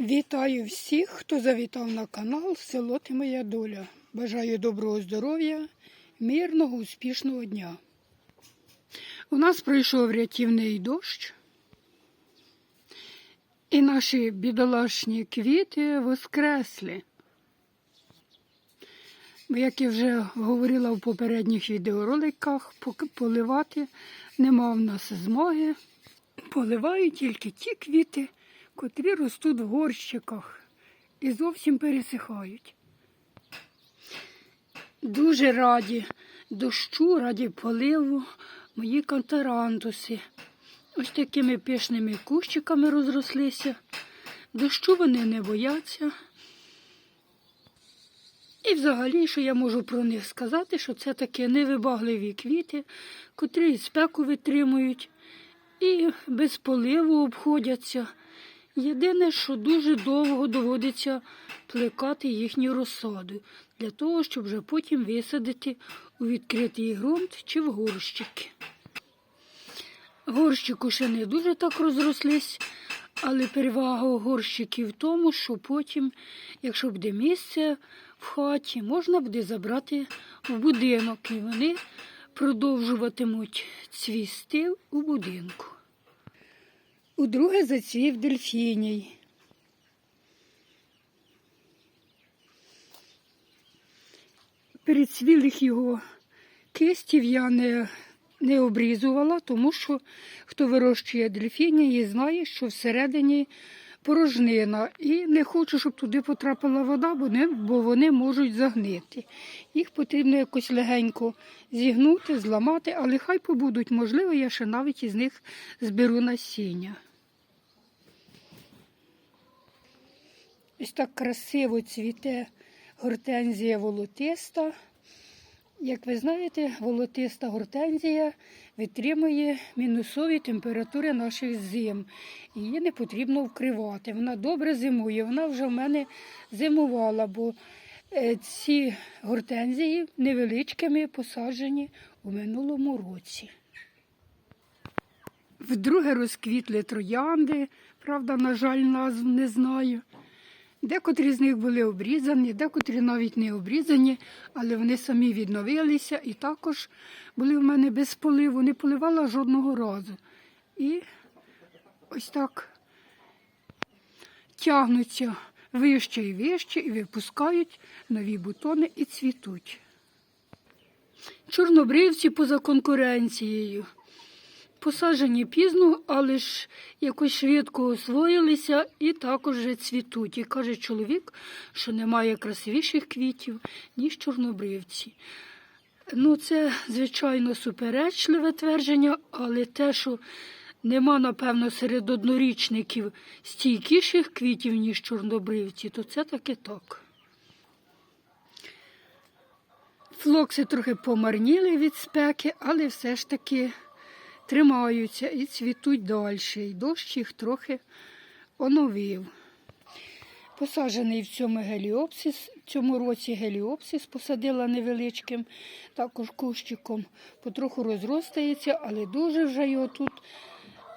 Вітаю всіх, хто завітав на канал Село Ти Моя Доля. Бажаю доброго здоров'я, мирного, успішного дня. У нас пройшов рятівний дощ, і наші бідолашні квіти воскресли. Як я вже говорила в попередніх відеороликах, поливати нема в нас змоги. Поливаю тільки ті квіти, котрі ростуть в горщиках і зовсім пересихають. Дуже раді дощу, раді поливу мої кантарантуси. Ось такими пишними кущиками розрослися. Дощу вони не бояться. І взагалі, що я можу про них сказати, що це такі невибагливі квіти, котрі і спеку витримують і без поливу обходяться. Єдине, що дуже довго доводиться плекати їхню розсаду, для того, щоб вже потім висадити у відкритий ґрунт чи в горщики. Горщику ще не дуже так розрослись, але перевага горщиків в тому, що потім, якщо буде місце в хаті, можна буде забрати в будинок, і вони продовжуватимуть цвісти у будинку. Удруге зацвів дельфіній. Перецвілих його кистів я не, не обрізувала, тому що хто вирощує дельфінії, знає, що всередині порожнина. І не хочу, щоб туди потрапила вода, бо, не, бо вони можуть загнити. Їх потрібно якось легенько зігнути, зламати, але хай побудуть. Можливо, я ще навіть із них зберу насіння. Ось так красиво цвіте гортензія волотиста. Як ви знаєте, волотиста гортензія витримує мінусові температури наших зим. Її не потрібно вкривати. Вона добре зимує. Вона вже в мене зимувала, бо е, ці гортензії невеличкими посаджені у минулому році. Вдруге розквітли троянди, правда, на жаль, назв не знаю. Декотрі з них були обрізані, декотрі навіть не обрізані, але вони самі відновилися і також були в мене без поливу, не поливала жодного разу. І ось так тягнуться вище і вище і випускають нові бутони і цвітуть. Чорнобривці поза конкуренцією. Посаджені пізно, але ж якось швидко освоїлися і також вже цвітуть. І каже чоловік, що немає красивіших квітів, ніж чорнобривці. Ну, це, звичайно, суперечливе твердження, але те, що нема, напевно, серед однорічників стійкіших квітів, ніж чорнобривці, то це таки так. Флокси трохи помарніли від спеки, але все ж таки тримаються і цвітуть далі. І дощ їх трохи оновив. Посаджений в цьому геліопсис, в цьому році геліопсис посадила невеличким, також кущиком, потроху розростається, але дуже вже його тут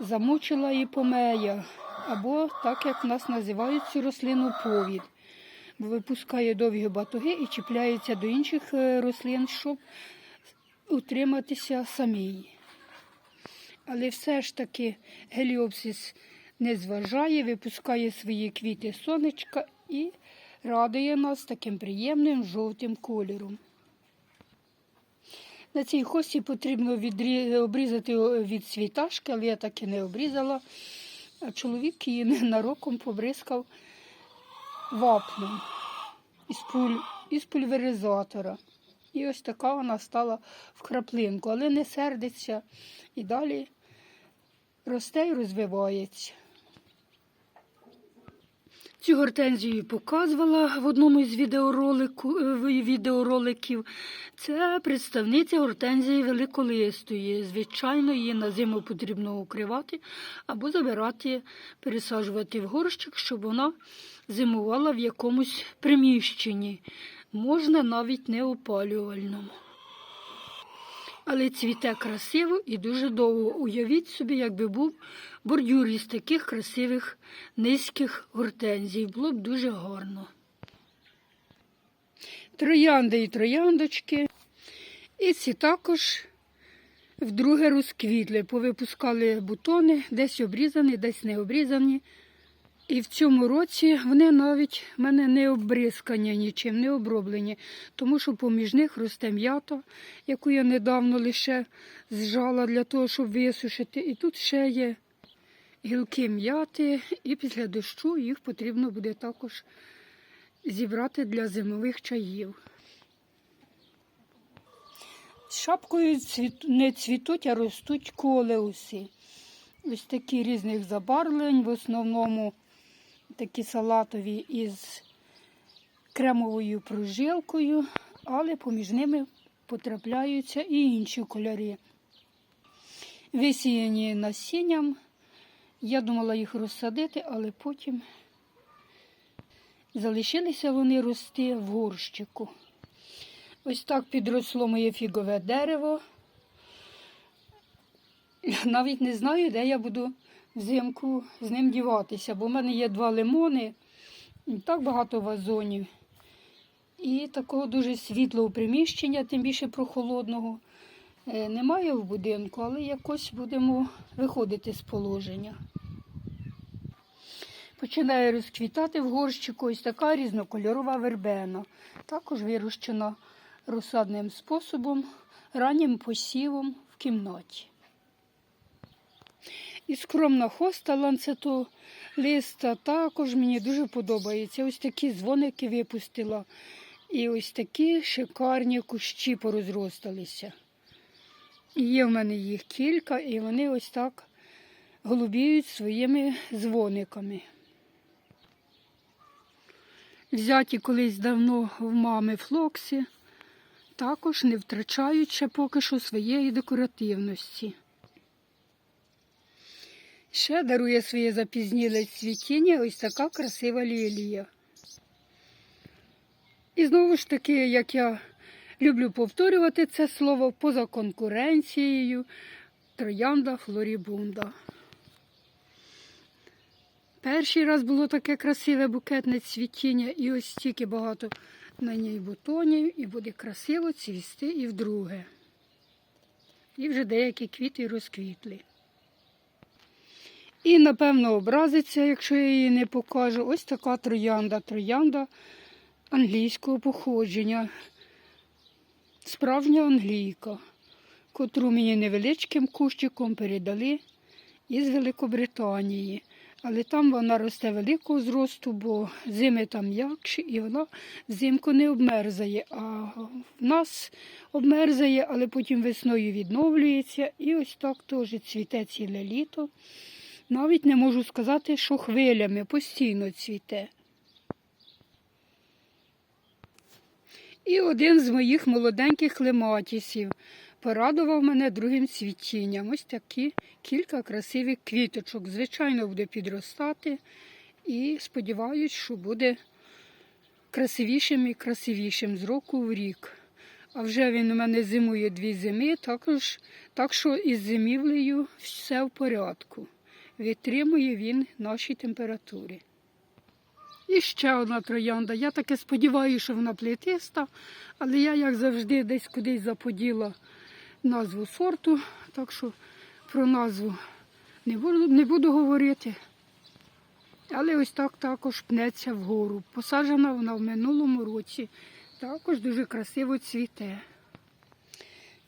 замучила іпомея, або так, як в нас називають цю рослину повід. Бо випускає довгі батоги і чіпляється до інших е, рослин, щоб утриматися самій. Але все ж таки геліопсис не зважає, випускає свої квіти сонечка і радує нас таким приємним жовтим кольором. На цій хості потрібно відрі... обрізати від світашки, але я так і не обрізала. А чоловік її ненароком побризкав вапном із, пуль... із пульверизатора. І ось така вона стала в краплинку, але не сердиться і далі росте і розвивається. Цю гортензію показувала в одному із е, відеороликів. Це представниця гортензії великолистої. Звичайно, її на зиму потрібно укривати або забирати, пересаджувати в горщик, щоб вона зимувала в якомусь приміщенні. Можна навіть не опалювальному. Але цвіте красиво і дуже довго. Уявіть собі, якби був бордюр із таких красивих низьких гортензій. Було б дуже гарно. Троянди і трояндочки. І ці також вдруге розквітли, повипускали бутони, десь обрізані, десь не обрізані. І в цьому році вони навіть в мене не обризкані нічим, не оброблені, тому що поміж них росте м'ята, яку я недавно лише зжала для того, щоб висушити. І тут ще є гілки м'яти, і після дощу їх потрібно буде також зібрати для зимових чаїв. З шапкою не цвітуть, а ростуть колеуси. Ось такі різних забарвлень, в основному такі салатові із кремовою прожилкою, але поміж ними потрапляються і інші кольори. Висіяні насінням. Я думала їх розсадити, але потім залишилися вони рости в горщику. Ось так підросло моє фігове дерево. Навіть не знаю, де я буду взимку з ним діватися, бо в мене є два лимони, так багато вазонів. І такого дуже світлого приміщення, тим більше прохолодного, е, немає в будинку, але якось будемо виходити з положення. Починає розквітати в горщику ось така різнокольорова вербена, також вирощена розсадним способом, раннім посівом в кімнаті. І скромна хоста ланцето листа також мені дуже подобається. Ось такі дзвоники випустила. І ось такі шикарні кущі порозросталися. Є в мене їх кілька, і вони ось так голубіють своїми дзвониками. Взяті колись давно в мами флоксі, також не втрачають ще поки що своєї декоративності. Ще дарує своє запізніле цвітіння ось така красива лілія. І знову ж таки, як я люблю повторювати це слово поза конкуренцією, троянда флорібунда. Перший раз було таке красиве букетне цвітіння, і ось стільки багато на ній бутонів, і буде красиво цвісти і вдруге. І вже деякі квіти розквітли. І, напевно, образиться, якщо я її не покажу. Ось така троянда. Троянда англійського походження. Справжня англійка, котру мені невеличким кущиком передали із Великобританії. Але там вона росте великого зросту, бо зими там м'якші, і вона взимку не обмерзає. А в нас обмерзає, але потім весною відновлюється. І ось так теж цвіте ціле літо. Навіть не можу сказати, що хвилями постійно цвіте. І один з моїх молоденьких клематісів порадував мене другим цвітінням. Ось такі кілька красивих квіточок. Звичайно, буде підростати. І сподіваюсь, що буде красивішим і красивішим з року в рік. А вже він у мене зимує дві зими, також, так що із зимівлею все в порядку. Витримує він наші температури. І ще одна троянда. Я таке сподіваюся, що вона плетиста, але я, як завжди, десь кудись заподіла назву сорту, так що про назву не буду, не буду говорити. Але ось так також пнеться вгору. Посаджена вона в минулому році. Також дуже красиво цвіте.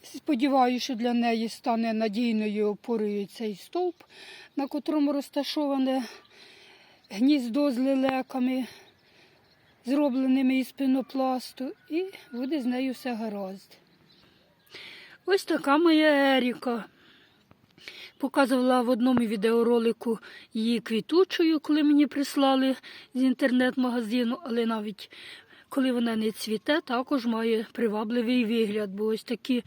Сподіваюся, що для неї стане надійною опорою цей стовп, на котрому розташоване гніздо з лелеками, зробленими із пенопласту, і буде з нею все гаразд. Ось така моя Еріка. Показувала в одному відеоролику її квітучою, коли мені прислали з інтернет-магазину, але навіть коли вона не цвіте, також має привабливий вигляд, бо ось такі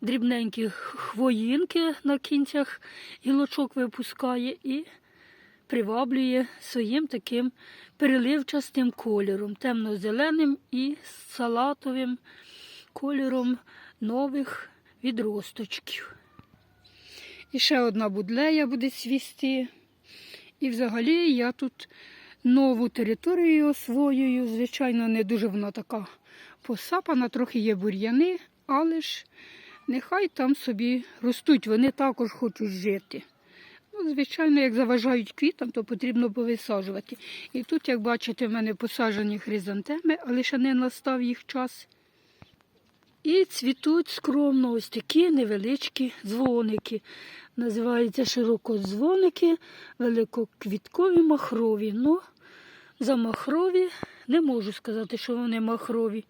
дрібненькі хвоїнки на кінцях гілочок випускає і приваблює своїм таким переливчастим кольором, темно-зеленим і салатовим кольором нових відросточків. І ще одна будлея буде цвісти. І взагалі я тут нову територію освоюю. Звичайно, не дуже вона така посапана, трохи є бур'яни, але ж нехай там собі ростуть, вони також хочуть жити. Ну, звичайно, як заважають квітам, то потрібно повисаджувати. І тут, як бачите, в мене посаджені хризантеми, але ще не настав їх час. І цвітуть скромно ось такі невеличкі дзвоники. Називаються широкодзвоники, великоквіткові махрові. Ну, за махрові не можу сказати, що вони махрові,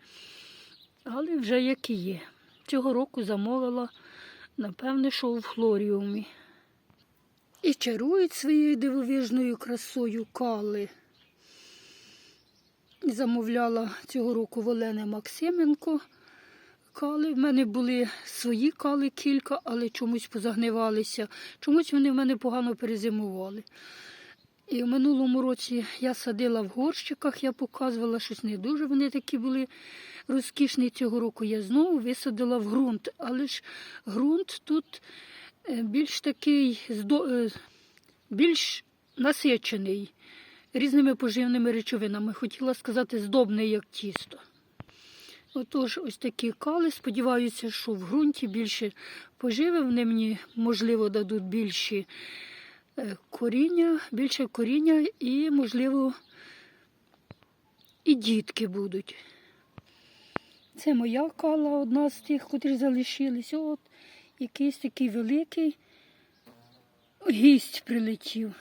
але вже які є. Цього року замовила, напевне, що у флоріумі. І чарують своєю дивовижною красою кали. Замовляла цього року в Максименко кали. В мене були свої кали кілька, але чомусь позагнивалися. Чомусь вони в мене погано перезимували. І в минулому році я садила в горщиках, я показувала щось не дуже. Вони такі були розкішні. Цього року я знову висадила в ґрунт. Але ж ґрунт тут е, більш такий е, більш насичений різними поживними речовинами. Хотіла сказати, здобний, як тісто. Отож, ось такі кали. Сподіваюся, що в ґрунті більше поживи. Вони мені, можливо, дадуть більші е, коріння, більше коріння і, можливо, і дітки будуть. Це моя кала, одна з тих, котрі залишились. От якийсь такий великий гість прилетів.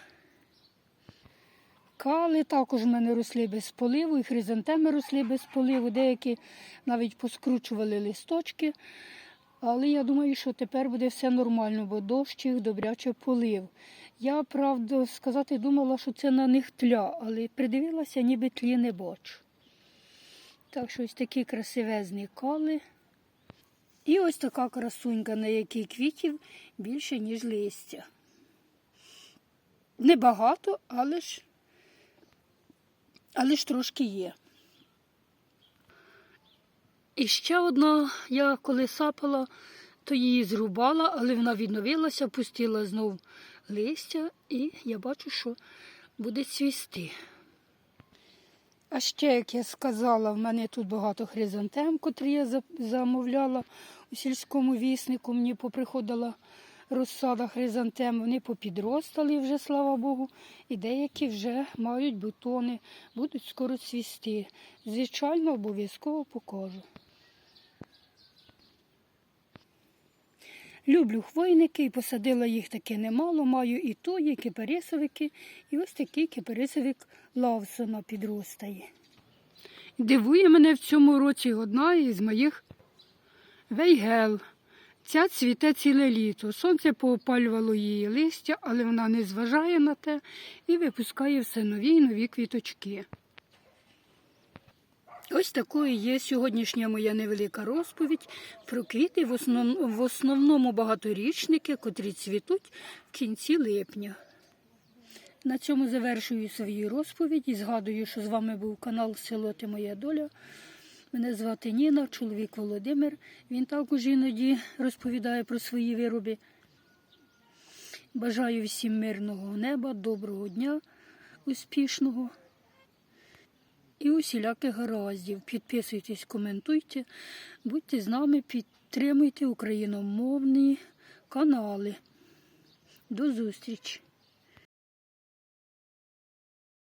Кали також в мене росли без поливу, і хризантеми росли без поливу, деякі навіть поскручували листочки. Але я думаю, що тепер буде все нормально, бо дощ їх добряче полив. Я, правда, сказати, думала, що це на них тля, але придивилася, ніби тлі не бачу. Так що ось такі красивезні кали. І ось така красунька, на якій квітів більше, ніж листя. Небагато, але ж але ж трошки є. І ще одна, я коли сапала, то її зрубала, але вона відновилася, пустила знов листя, і я бачу, що буде цвісти. А ще, як я сказала, в мене тут багато хризантем, котрі я замовляла у сільському віснику. Мені поприходила розсада хризантем, вони попідростали вже, слава Богу, і деякі вже мають бутони, будуть скоро цвісти. Звичайно, обов'язково покажу. Люблю хвойники і посадила їх таки немало. Маю і тої, кипарисовики, і ось такий кипарисовик Лавсона підростає. Дивує мене в цьому році одна із моїх вейгел. Ця цвіте ціле літо. Сонце поопалювало її листя, але вона не зважає на те і випускає все нові й нові квіточки. Ось такою є сьогоднішня моя невелика розповідь про квіти, в, основ... в основному багаторічники, котрі цвітуть в кінці липня. На цьому завершую свою розповідь і згадую, що з вами був канал Село Ти Моя Доля. Мене звати Ніна, чоловік Володимир. Він також іноді розповідає про свої вироби. Бажаю всім мирного неба, доброго дня, успішного і усіляких гараздів. Підписуйтесь, коментуйте, будьте з нами, підтримуйте україномовні канали. До зустрічі!